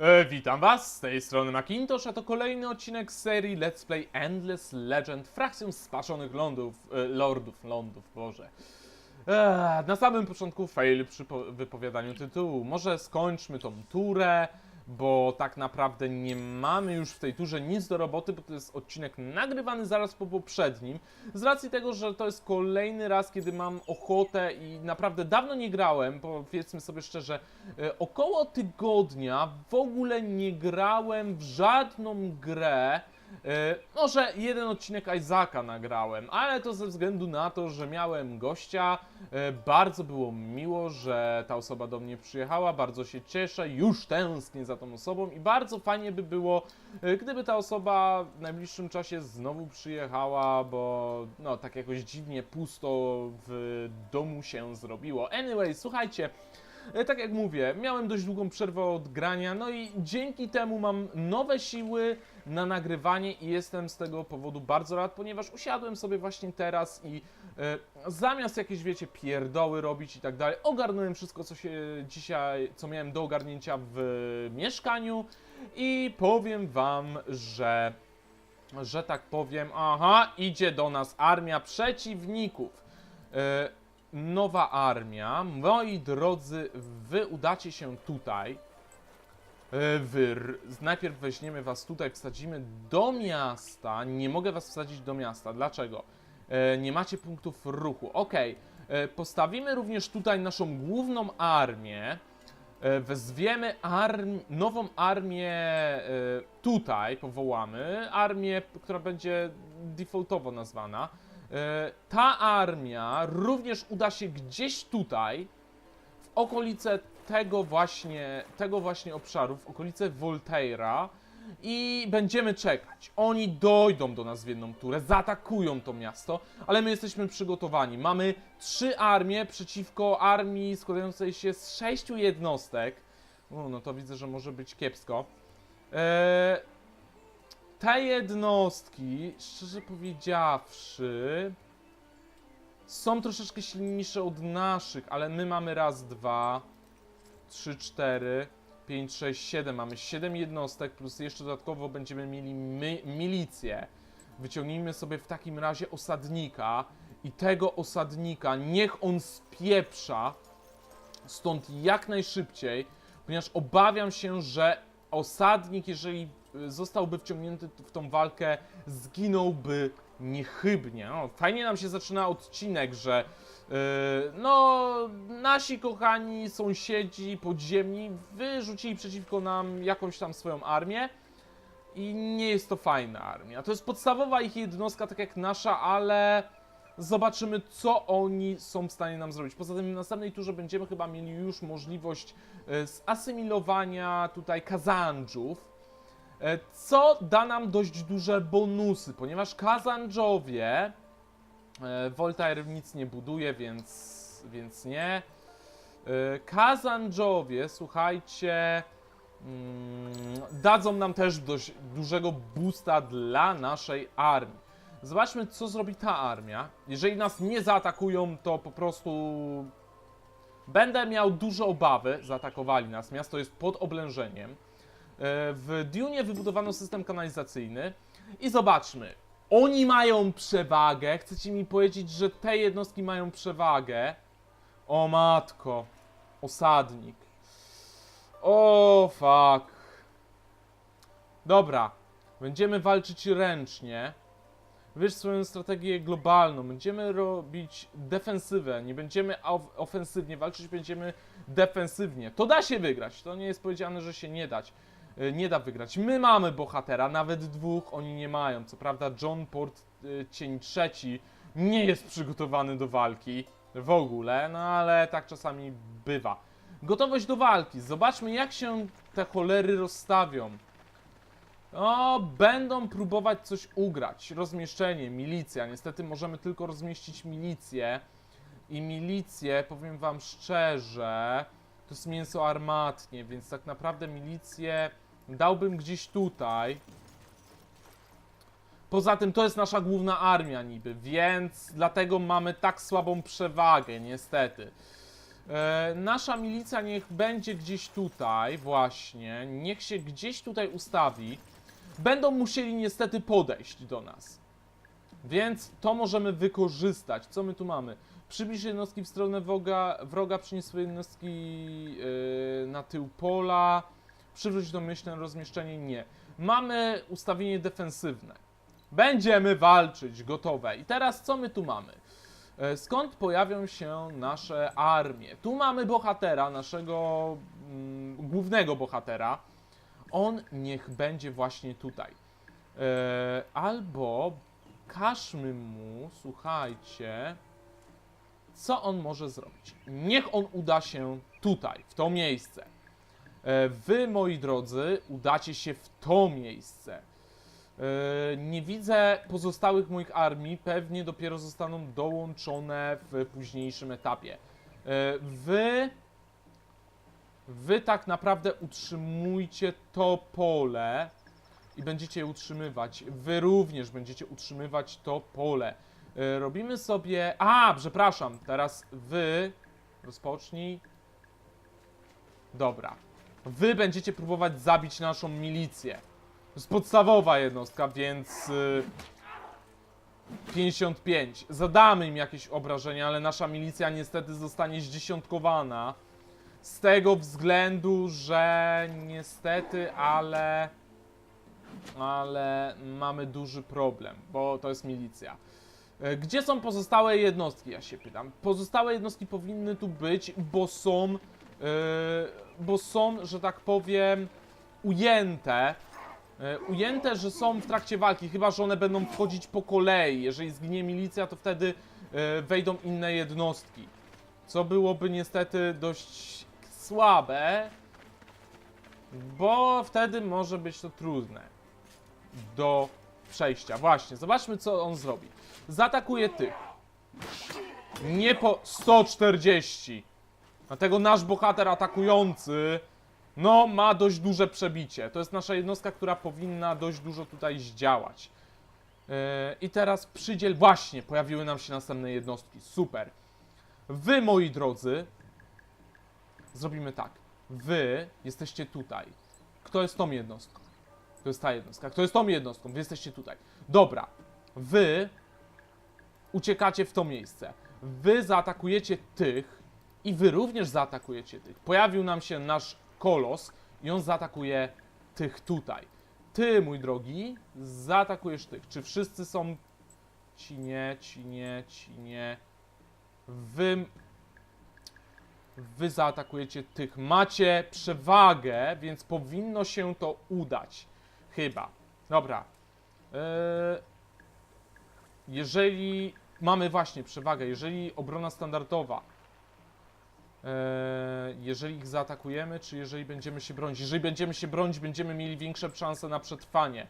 E, witam was, z tej strony Macintosh, a to kolejny odcinek serii Let's Play Endless Legend Frakcją Spaszonych Lądów, e, Lordów, Lądów, Boże. E, na samym początku fail przy po- wypowiadaniu tytułu. Może skończmy tą turę, bo tak naprawdę nie mamy już w tej turze nic do roboty, bo to jest odcinek nagrywany zaraz po poprzednim. Z racji tego, że to jest kolejny raz, kiedy mam ochotę i naprawdę dawno nie grałem, powiedzmy sobie szczerze, e, około tygodnia w ogóle nie grałem w żadną grę. E, Może jeden odcinek Isaaca nagrałem, ale to ze względu na to, że miałem gościa. E, Bardzo było miło, że ta osoba do mnie przyjechała, bardzo się cieszę, już tęsknię za tą osobą i bardzo fajnie by było, e, gdyby ta osoba w najbliższym czasie znowu przyjechała, bo no tak jakoś dziwnie pusto w domu się zrobiło. Anyway, słuchajcie, Tak jak mówię, miałem dość długą przerwę od grania, no i dzięki temu mam nowe siły na nagrywanie i jestem z tego powodu bardzo rad, ponieważ usiadłem sobie właśnie teraz i e, zamiast jakieś, wiecie, pierdoły robić i tak dalej, ogarnąłem wszystko, co się dzisiaj, co miałem do ogarnięcia w mieszkaniu i powiem wam, że że tak powiem, aha, idzie do nas armia przeciwników. E, nowa armia. Moi drodzy, wy udacie się tutaj. E, Wy, najpierw weźmiemy was tutaj, wsadzimy do miasta. Nie mogę was wsadzić do miasta. Dlaczego? E, Nie macie punktów ruchu. Ok. Postawimy również tutaj naszą główną armię. E, Wezwiemy arm nową armię e, tutaj, powołamy. Armię, która będzie defaultowo nazwana. E, Ta armia również uda się gdzieś tutaj, w okolice tego właśnie, tego właśnie obszaru, w okolice Voltaira i będziemy czekać. Oni dojdą do nas w jedną turę, zaatakują to miasto, ale my jesteśmy przygotowani. Mamy trzy armie przeciwko armii składającej się z sześciu jednostek. No to widzę, że może być kiepsko. Eee, te jednostki, szczerze powiedziawszy, są troszeczkę silniejsze od naszych, ale my mamy raz, dwa, trzy, cztery, pięć, sześć, siedem. Mamy siedem jednostek, plus jeszcze dodatkowo będziemy mieli milicję. Wyciągnijmy sobie w takim razie osadnika i tego osadnika niech on spieprza stąd jak najszybciej, ponieważ obawiam się, że osadnik, jeżeli zostałby wciągnięty w tą walkę, zginąłby niechybnie. No, fajnie nam się zaczyna odcinek, że yy, no, nasi kochani sąsiedzi podziemni wyrzucili przeciwko nam jakąś tam swoją armię i nie jest to fajna armia. To jest podstawowa ich jednostka, tak jak nasza, ale zobaczymy, co oni są w stanie nam zrobić. Poza tym w następnej turze będziemy chyba mieli już możliwość e, zasymilowania tutaj Kazandżów, e, co da nam dość duże bonusy, ponieważ Kazandżowie, e, Voltaire nic nie buduje, więc, więc nie. E, Kazandżowie, słuchajcie, mm, dadzą nam też dość dużego boosta dla naszej armii. Zobaczmy, co zrobi ta armia. Jeżeli nas nie zaatakują, to po prostu będę miał duże obawy. Zaatakowali nas. Miasto jest pod oblężeniem. E, W Dune wybudowano system kanalizacyjny. I zobaczmy. Oni mają przewagę. Chcecie mi powiedzieć, że te jednostki mają przewagę? O matko. Osadnik. O fuck. Dobra. Będziemy walczyć ręcznie. Wiesz swoją strategię globalną. Będziemy robić defensywę, nie będziemy of- ofensywnie walczyć, będziemy defensywnie. To da się wygrać. To nie jest powiedziane, że się nie dać. Y, Nie da wygrać. My mamy bohatera, nawet dwóch oni nie mają. Co prawda John Port y, Cień Trzeci nie jest przygotowany do walki w ogóle, no ale tak czasami bywa. Gotowość do walki. Zobaczmy jak się te cholery rozstawią. O, będą próbować coś ugrać. Rozmieszczenie, milicja. Niestety możemy tylko rozmieścić milicję. I milicję, powiem wam szczerze, to jest mięso armatnie, więc tak naprawdę milicję dałbym gdzieś tutaj. Poza tym to jest nasza główna armia niby, więc dlatego mamy tak słabą przewagę, niestety. E, nasza milicja niech będzie gdzieś tutaj, właśnie. Niech się gdzieś tutaj ustawi. Będą musieli niestety podejść do nas. Więc to możemy wykorzystać. Co my tu mamy? Przybliż jednostki w stronę wroga, wroga przynieś swoje jednostki yy, na tył pola. Przywróć domyślne rozmieszczenie? Nie. Mamy ustawienie defensywne. Będziemy walczyć, gotowe. I teraz co my tu mamy? E, Skąd pojawią się nasze armie? Tu mamy bohatera, naszego mm, głównego bohatera. On niech będzie właśnie tutaj. E, albo każmy mu, słuchajcie, co on może zrobić. Niech on uda się tutaj, w to miejsce. E, Wy, moi drodzy, udacie się w to miejsce. E, Nie widzę pozostałych moich armii, pewnie dopiero zostaną dołączone w późniejszym etapie. E, Wy. Wy tak naprawdę utrzymujcie to pole i będziecie je utrzymywać. Wy również będziecie utrzymywać to pole. Robimy sobie. A, przepraszam, teraz wy rozpocznij. Dobra. Wy będziecie próbować zabić naszą milicję. To jest podstawowa jednostka, więc. y, 55. Zadamy im jakieś obrażenia, ale nasza milicja niestety zostanie zdziesiątkowana. Z tego względu, że niestety, ale. Ale mamy duży problem, bo to jest milicja. E, Gdzie są pozostałe jednostki, ja się pytam. Pozostałe jednostki powinny tu być, bo są, bo są, że tak powiem, ujęte. E, ujęte, że są w trakcie walki, chyba że one będą wchodzić po kolei. Jeżeli zginie milicja, to wtedy e, wejdą inne jednostki. Co byłoby niestety dość słabe, bo wtedy może być to trudne do przejścia. Właśnie, zobaczmy co on zrobi. Zaatakuje tych. Nie po 140. Dlatego nasz bohater atakujący, no, ma dość duże przebicie. To jest nasza jednostka, która powinna dość dużo tutaj zdziałać. Yy, I teraz przydziel. Właśnie, pojawiły nam się następne jednostki. Super. Wy, moi drodzy, zrobimy tak. Wy jesteście tutaj. Kto jest tą jednostką? To jest ta jednostka. Kto jest tą jednostką? Wy jesteście tutaj. Dobra. Wy uciekacie w to miejsce. Wy zaatakujecie tych i wy również zaatakujecie tych. Pojawił nam się nasz kolos i on zaatakuje tych tutaj. Ty, mój drogi, zaatakujesz tych. Czy wszyscy są ci nie, ci nie, ci nie. Wy Wy zaatakujecie tych. Macie przewagę, więc powinno się to udać. Chyba. Dobra. Eee, jeżeli mamy właśnie przewagę, jeżeli obrona standardowa, jeżeli ich zaatakujemy, czy jeżeli będziemy się bronić? Jeżeli będziemy się bronić, będziemy mieli większe szanse na przetrwanie.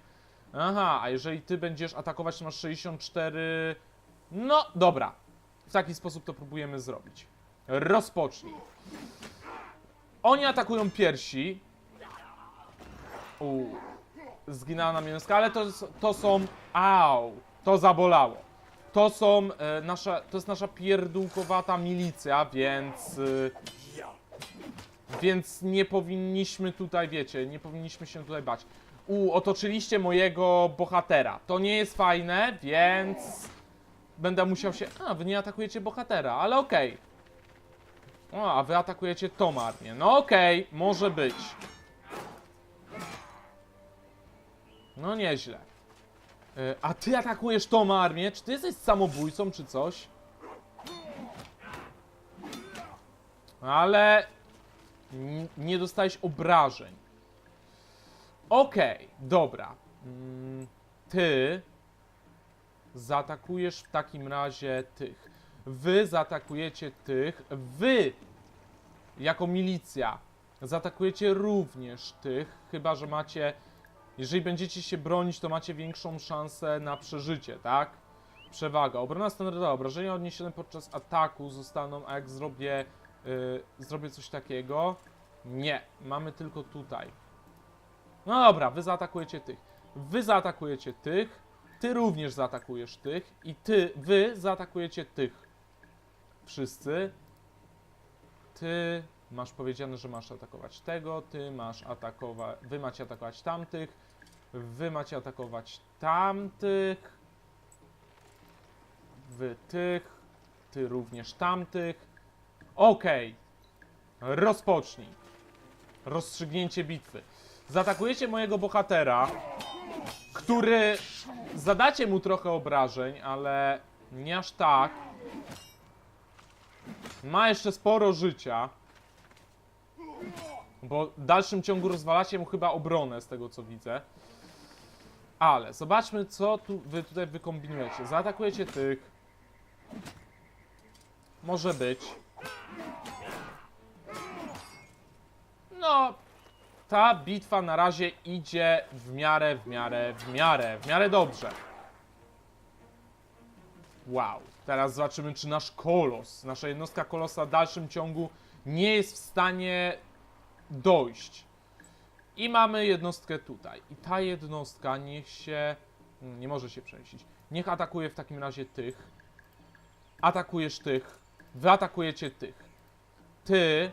Aha, a jeżeli ty będziesz atakować, to masz 64. No, dobra. W taki sposób to próbujemy zrobić. Rozpocznij. Oni atakują piersi. U. Zginęła nam jednostka, ale to, to są. Au! To zabolało. To są e, nasza. To jest nasza pierdółkowata milicja, więc. Y, więc nie powinniśmy tutaj, wiecie, nie powinniśmy się tutaj bać. U, otoczyliście mojego bohatera. To nie jest fajne, więc. Będę musiał się. A, wy nie atakujecie bohatera, ale okej. O, a wy atakujecie tą armię. No okej, może być. No nieźle. Y, A ty atakujesz tą armię? Czy ty jesteś samobójcą, czy coś? Ale... Nie dostałeś obrażeń. Okej, dobra. Mm, Ty... Zaatakujesz w takim razie tych. Wy zaatakujecie tych. Wy, jako milicja, zaatakujecie również tych, chyba że macie. Jeżeli będziecie się bronić, to macie większą szansę na przeżycie, tak? Przewaga. Obrona standardowa. Obrażenia odniesione podczas ataku zostaną, a jak zrobię, yy, zrobię coś takiego? Nie. Mamy tylko tutaj. No dobra, wy zaatakujecie tych. Wy zaatakujecie tych. Ty również zaatakujesz tych. I ty, wy zaatakujecie tych. Wszyscy. ty masz powiedziane, że masz atakować tego, ty masz atakować, wy macie atakować tamtych, wy macie atakować tamtych, wy tych, ty również tamtych. Okej. Rozpocznij. Rozstrzygnięcie bitwy. Zaatakujecie mojego bohatera, który zadacie mu trochę obrażeń, ale nie aż tak. Ma jeszcze sporo życia. Bo w dalszym ciągu rozwalacie mu chyba obronę, z tego co widzę. Ale zobaczmy, co tu wy tutaj wykombinujecie. Zaatakujecie tych. Może być. No, ta bitwa na razie idzie w miarę, w miarę, w miarę, w miarę dobrze. Wow. Teraz zobaczymy, czy nasz kolos, nasza jednostka kolosa w dalszym ciągu nie jest w stanie dojść. I mamy jednostkę tutaj. I ta jednostka niech się. mm, Nie może się przemieścić. Niech atakuje w takim razie tych. Atakujesz tych. Wy atakujecie tych. Ty,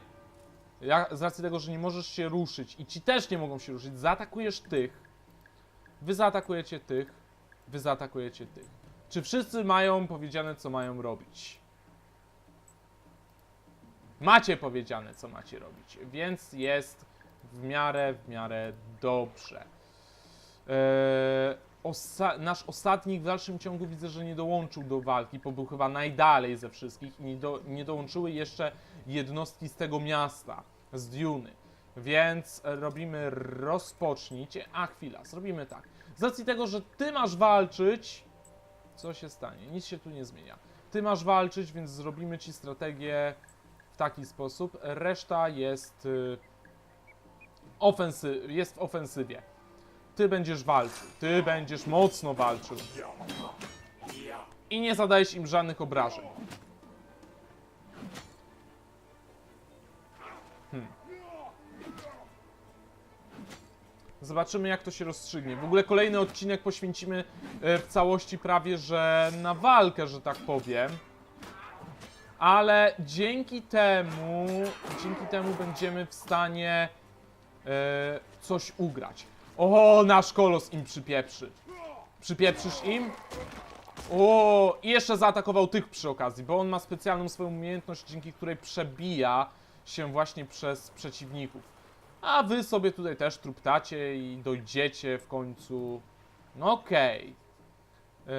ja, z racji tego, że nie możesz się ruszyć i ci też nie mogą się ruszyć, zaatakujesz tych. Wy zaatakujecie tych. Wy zaatakujecie tych. Czy wszyscy mają powiedziane, co mają robić? Macie powiedziane, co macie robić, więc jest w miarę, w miarę dobrze. Eee, osa nasz ostatnik w dalszym ciągu widzę, że nie dołączył do walki, bo był chyba najdalej ze wszystkich i nie, do nie dołączyły jeszcze jednostki z tego miasta, z Duny. Więc robimy rozpocznicie. A chwila, zrobimy tak. Z racji tego, że ty masz walczyć, co się stanie? Nic się tu nie zmienia. Ty masz walczyć, więc zrobimy ci strategię w taki sposób. Reszta jest, y, ofensy jest w ofensywie. Ty będziesz walczył. Ty będziesz mocno walczył. I nie zadajesz im żadnych obrażeń. Hmm. Zobaczymy, jak to się rozstrzygnie. W ogóle kolejny odcinek poświęcimy e, w całości prawie, że na walkę, że tak powiem. Ale dzięki temu, dzięki temu będziemy w stanie e, coś ugrać. O, nasz kolos im przypieprzy. Przypieprzysz im? O, i jeszcze zaatakował tych przy okazji, bo on ma specjalną swoją umiejętność, dzięki której przebija się właśnie przez przeciwników. A wy sobie tutaj też truptacie i dojdziecie w końcu. No okej. Yy,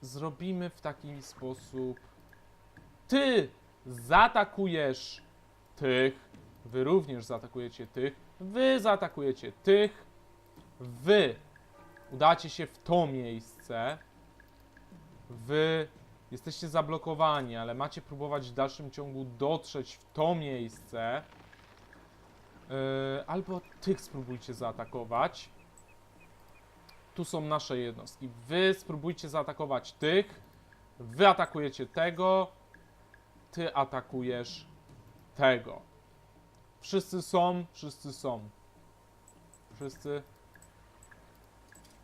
zrobimy w taki sposób. Ty zaatakujesz tych. Wy również zaatakujecie tych. Wy zaatakujecie tych. Wy udacie się w to miejsce. Wy jesteście zablokowani, ale macie próbować w dalszym ciągu dotrzeć w to miejsce. Yy, albo tych spróbujcie zaatakować. Tu są nasze jednostki. Wy spróbujcie zaatakować tych. Wy atakujecie tego. Ty atakujesz tego. Wszyscy są, wszyscy są. Wszyscy.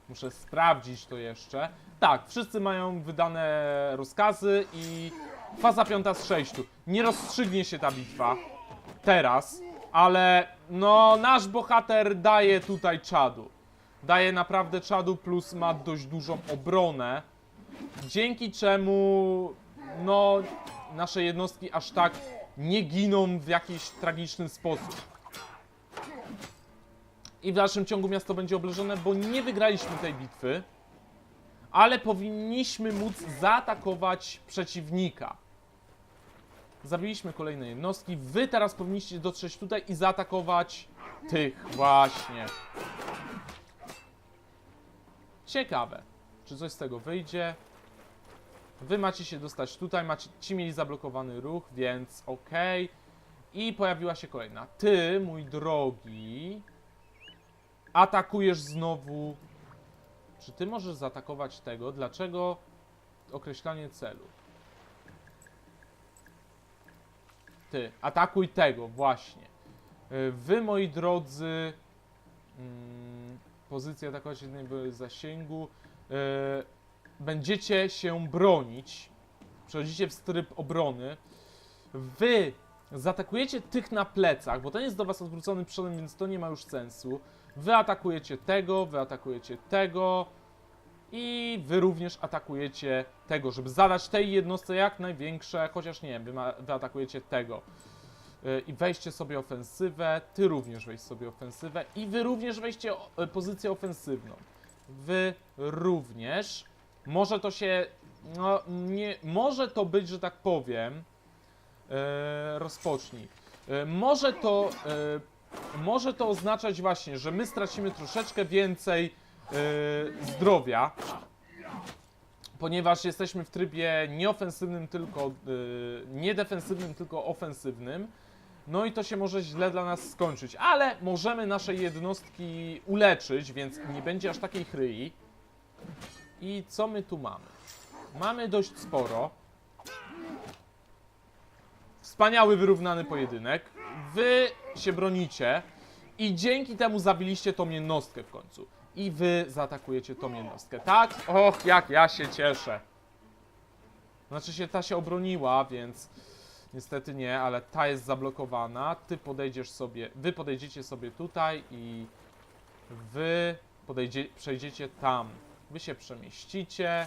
Muszę sprawdzić to jeszcze. Tak, wszyscy mają wydane rozkazy i faza piąta z sześciu. Nie rozstrzygnie się ta bitwa teraz, ale no nasz bohater daje tutaj czadu. Daje naprawdę czadu plus ma dość dużą obronę, dzięki czemu no nasze jednostki aż tak nie giną w jakiś tragiczny sposób. I w dalszym ciągu miasto będzie obleżone, bo nie wygraliśmy tej bitwy, ale powinniśmy móc zaatakować przeciwnika. Zabiliśmy kolejne jednostki. Wy teraz powinniście dotrzeć tutaj i zaatakować tych właśnie. Ciekawe, czy coś z tego wyjdzie. Wy macie się dostać tutaj, macie, ci mieli zablokowany ruch, więc okej. I pojawiła się kolejna. Ty, mój drogi, atakujesz znowu. Czy ty możesz zaatakować tego? Dlaczego określanie celu? Ty, atakuj tego, właśnie. Y, Wy, moi drodzy, mm, pozycja atakować jednej zasięgu, y, będziecie się bronić. Przechodzicie w tryb obrony. Wy Zaatakujecie tych na plecach, bo ten jest do was odwrócony przodem, więc to nie ma już sensu. Wy atakujecie tego, wy atakujecie tego i wy również atakujecie tego, żeby zadać tej jednostce jak największe, chociaż nie, wy, ma, wy atakujecie tego. Yy, I weźcie sobie ofensywę, ty również weź sobie ofensywę i wy również y, pozycję ofensywną. Wy również. Może to się, no nie, może to być, że tak powiem, e, rozpocznij. E, może to, e, może to oznaczać właśnie, że my stracimy troszeczkę więcej e, zdrowia, ponieważ jesteśmy w trybie nieofensywnym, tylko e, nie defensywnym, tylko ofensywnym. No i to się może źle dla nas skończyć, ale możemy nasze jednostki uleczyć, więc nie będzie aż takiej chryi. I co my tu mamy? Mamy dość sporo. Wspaniały, wyrównany pojedynek. Wy się bronicie i dzięki temu zabiliście tą jednostkę w końcu. I wy zaatakujecie tą jednostkę, tak? Och, jak ja się cieszę. Znaczy się, ta się obroniła, więc niestety nie, ale ta jest zablokowana. Ty podejdziesz sobie, wy podejdziecie sobie tutaj i wy podejdzie, przejdziecie tam. Wy się przemieścicie.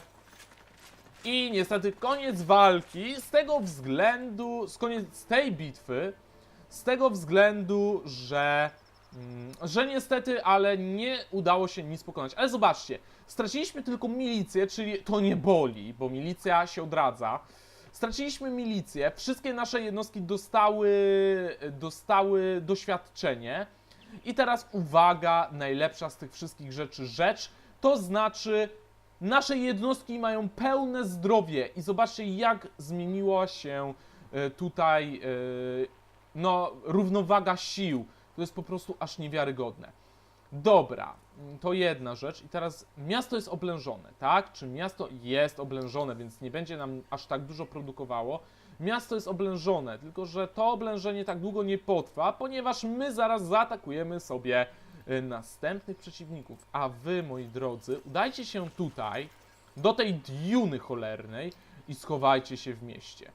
I niestety koniec walki z tego względu, z koniec tej bitwy, z tego względu, że, mm, że niestety, ale nie udało się nic pokonać. Ale zobaczcie, straciliśmy tylko milicję, czyli to nie boli, bo milicja się odradza. Straciliśmy milicję, wszystkie nasze jednostki dostały, dostały doświadczenie. I teraz uwaga, najlepsza z tych wszystkich rzeczy rzecz, to znaczy nasze jednostki mają pełne zdrowie i zobaczcie jak zmieniła się e, tutaj e, no, równowaga sił. To jest po prostu aż niewiarygodne. Dobra, mm, to jedna rzecz. I teraz miasto jest oblężone, tak? Czy miasto jest oblężone, więc nie będzie nam aż tak dużo produkowało. Miasto jest oblężone, tylko że to oblężenie tak długo nie potrwa, ponieważ my zaraz zaatakujemy sobie następnych przeciwników. A wy, moi drodzy, udajcie się tutaj, do tej diuny cholernej i schowajcie się w mieście.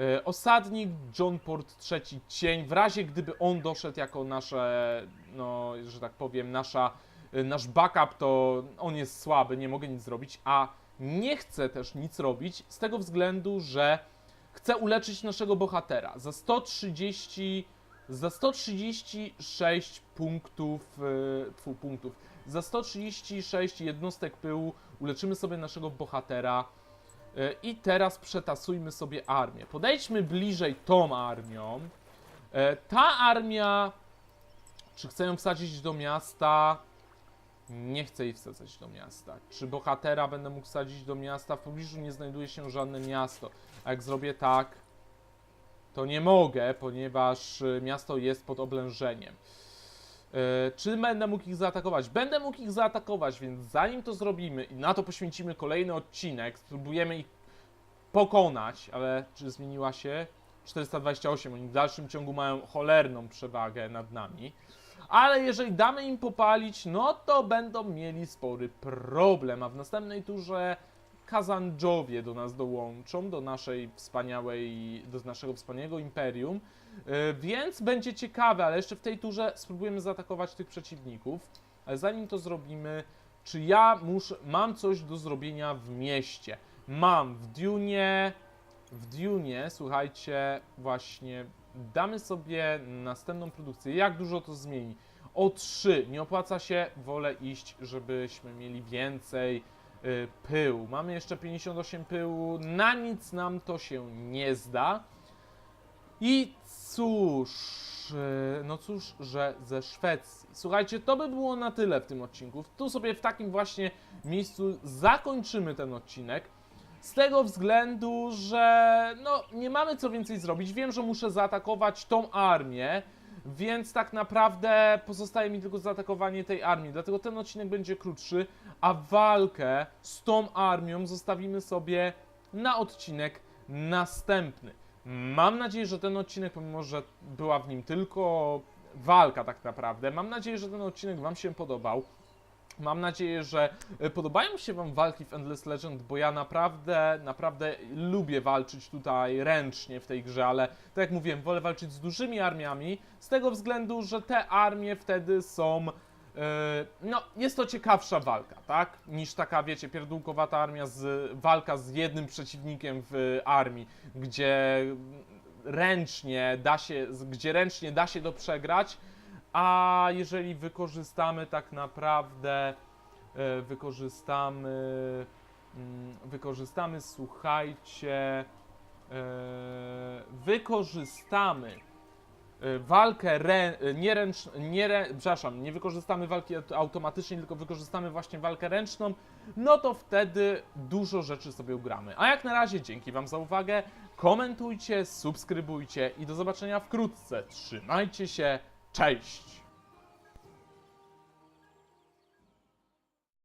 E, Osadnik John Port III Cień, w razie gdyby on doszedł jako nasze, no, że tak powiem, nasza, e, nasz backup, to on jest słaby, nie mogę nic zrobić, a nie chcę też nic robić z tego względu, że chcę uleczyć naszego bohatera za 130, za 136 punktów, e, punktów, za 136 jednostek pyłu uleczymy sobie naszego bohatera E, I teraz przetasujmy sobie armię. Podejdźmy bliżej tą armią. E, Ta armia, czy chcę ją wsadzić do miasta? Nie chcę jej wsadzać do miasta. Czy bohatera będę mógł wsadzić do miasta? W pobliżu nie znajduje się żadne miasto. A jak zrobię tak, to nie mogę, ponieważ e, miasto jest pod oblężeniem. E, Czy będę mógł ich zaatakować? Będę mógł ich zaatakować, więc zanim to zrobimy i na to poświęcimy kolejny odcinek, spróbujemy ich pokonać, ale czy zmieniła się? 428, oni w dalszym ciągu mają cholerną przewagę nad nami. Ale jeżeli damy im popalić, no to będą mieli spory problem, a w następnej turze Kazandżowie do nas dołączą, do naszej wspaniałej, do naszego wspaniałego imperium. Yy, Więc będzie ciekawe, ale jeszcze w tej turze spróbujemy zaatakować tych przeciwników. Ale zanim to zrobimy, czy ja muszę, mam coś do zrobienia w mieście? Mam w Dune, w Dune, słuchajcie, właśnie damy sobie następną produkcję. Jak dużo to zmieni? O 3. Nie opłaca się, wolę iść, żebyśmy mieli więcej y, pyłu. Mamy jeszcze 58 pyłu, na nic nam to się nie zda. I cóż, e, no cóż, że ze Szwecji. Słuchajcie, to by było na tyle w tym odcinku. Tu sobie w takim właśnie miejscu zakończymy ten odcinek. Z tego względu, że no, nie mamy co więcej zrobić. Wiem, że muszę zaatakować tą armię, więc tak naprawdę pozostaje mi tylko zaatakowanie tej armii. Dlatego ten odcinek będzie krótszy, a walkę z tą armią zostawimy sobie na odcinek następny. Mam nadzieję, że ten odcinek, pomimo że była w nim tylko walka tak naprawdę, mam nadzieję, że ten odcinek Wam się podobał. Mam nadzieję, że e, podobają się Wam walki w Endless Legend, bo ja naprawdę, naprawdę lubię walczyć tutaj ręcznie w tej grze, ale tak jak mówiłem, wolę walczyć z dużymi armiami, z tego względu, że te armie wtedy są. e, No, jest to ciekawsza walka, tak? Niż taka, wiecie, pierdółkowata armia z walka z jednym przeciwnikiem w armii, gdzie ręcznie da się, gdzie ręcznie da się to przegrać, a jeżeli wykorzystamy tak naprawdę, e, wykorzystamy, mm, wykorzystamy, słuchajcie, e, wykorzystamy e, walkę rę, nie ręcz, nie przepraszam, nie wykorzystamy walki aut- automatycznie, tylko wykorzystamy właśnie walkę ręczną, no to wtedy dużo rzeczy sobie ugramy. A jak na razie dzięki Wam za uwagę, komentujcie, subskrybujcie i do zobaczenia wkrótce. Trzymajcie się, taste.